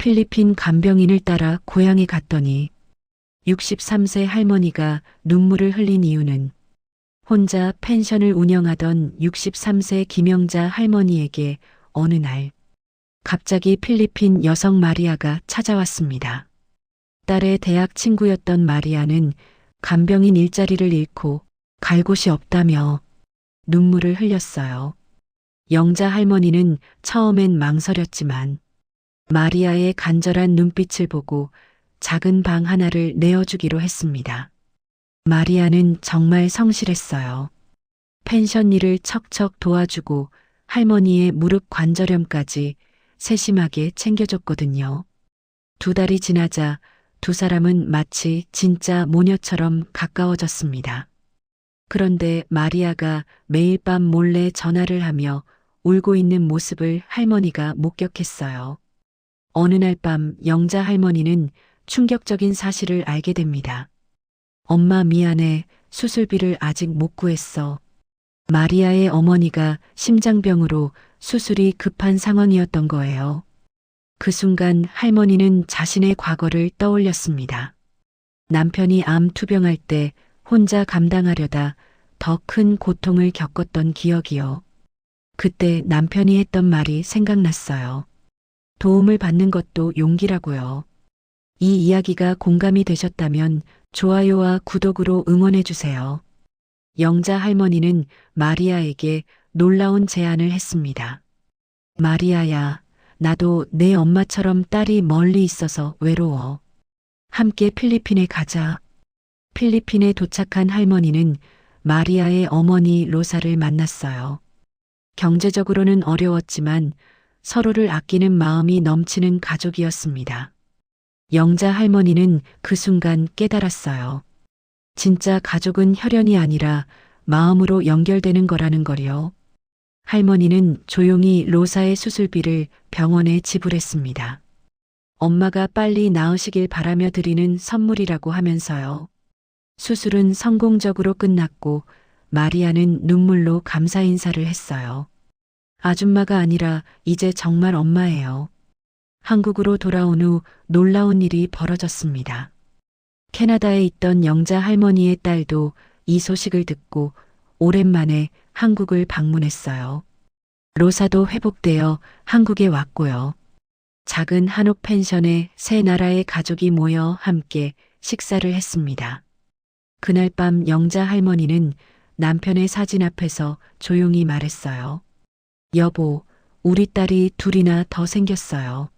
필리핀 간병인을 따라 고향에 갔더니 63세 할머니가 눈물을 흘린 이유는 혼자 펜션을 운영하던 63세 김영자 할머니에게 어느 날 갑자기 필리핀 여성 마리아가 찾아왔습니다. 딸의 대학 친구였던 마리아는 간병인 일자리를 잃고 갈 곳이 없다며 눈물을 흘렸어요. 영자 할머니는 처음엔 망설였지만 마리아의 간절한 눈빛을 보고 작은 방 하나를 내어주기로 했습니다. 마리아는 정말 성실했어요. 펜션 일을 척척 도와주고 할머니의 무릎 관절염까지 세심하게 챙겨줬거든요. 두 달이 지나자 두 사람은 마치 진짜 모녀처럼 가까워졌습니다. 그런데 마리아가 매일 밤 몰래 전화를 하며 울고 있는 모습을 할머니가 목격했어요. 어느 날 밤 영자 할머니는 충격적인 사실을 알게 됩니다. 엄마 미안해. 수술비를 아직 못 구했어. 마리아의 어머니가 심장병으로 수술이 급한 상황이었던 거예요. 그 순간 할머니는 자신의 과거를 떠올렸습니다. 남편이 암 투병할 때 혼자 감당하려다 더 큰 고통을 겪었던 기억이요. 그때 남편이 했던 말이 생각났어요. 도움을 받는 것도 용기라고요. 이 이야기가 공감이 되셨다면 좋아요와 구독으로 응원해주세요. 영자 할머니는 마리아에게 놀라운 제안을 했습니다. 마리아야, 나도 내 엄마처럼 딸이 멀리 있어서 외로워. 함께 필리핀에 가자. 필리핀에 도착한 할머니는 마리아의 어머니 로사를 만났어요. 경제적으로는 어려웠지만 서로를 아끼는 마음이 넘치는 가족이었습니다. 영자 할머니는 그 순간 깨달았어요. 진짜 가족은 혈연이 아니라 마음으로 연결되는 거라는 거요. 할머니는 조용히 로사의 수술비를 병원에 지불했습니다. 엄마가 빨리 나으시길 바라며 드리는 선물이라고 하면서요. 수술은 성공적으로 끝났고 마리아는 눈물로 감사 인사를 했어요. 아줌마가 아니라 이제 정말 엄마예요. 한국으로 돌아온 후 놀라운 일이 벌어졌습니다. 캐나다에 있던 영자 할머니의 딸도 이 소식을 듣고 오랜만에 한국을 방문했어요. 로사도 회복되어 한국에 왔고요. 작은 한옥 펜션에 세 나라의 가족이 모여 함께 식사를 했습니다. 그날 밤 영자 할머니는 남편의 사진 앞에서 조용히 말했어요. 여보, 우리 딸이 둘이나 더 생겼어요.